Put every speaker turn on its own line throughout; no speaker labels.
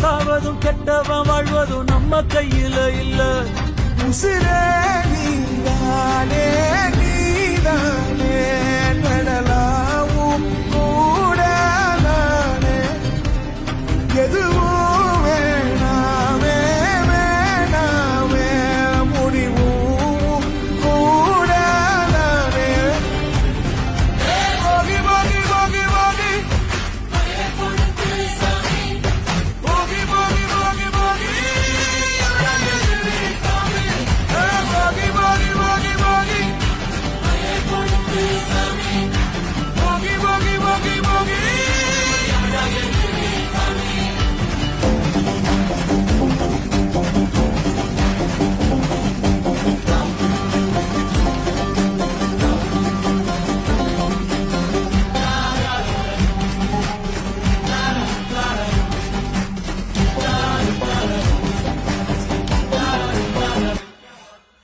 சாவதும் கெட்டவன் வாழ்வதும் நம்ம கையில இல்ல.
உசிரே நீதானே நீதானே நடலாவும் கூட நானே. எதுவும்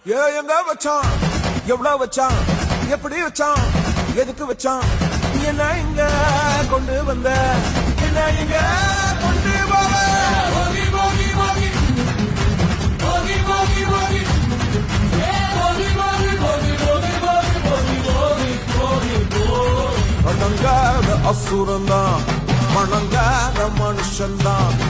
ஏ எங்க வச்சான்? எவ்வளவு வச்சான்? எப்படி வச்சான்? எதுக்கு வச்சான்? என்ன இங்க கொண்டு வந்த? என்ன இங்க கொண்டு வர போகி போகி போகி. போகி அசுரந்தான் மணங்காத மனுஷன்தான்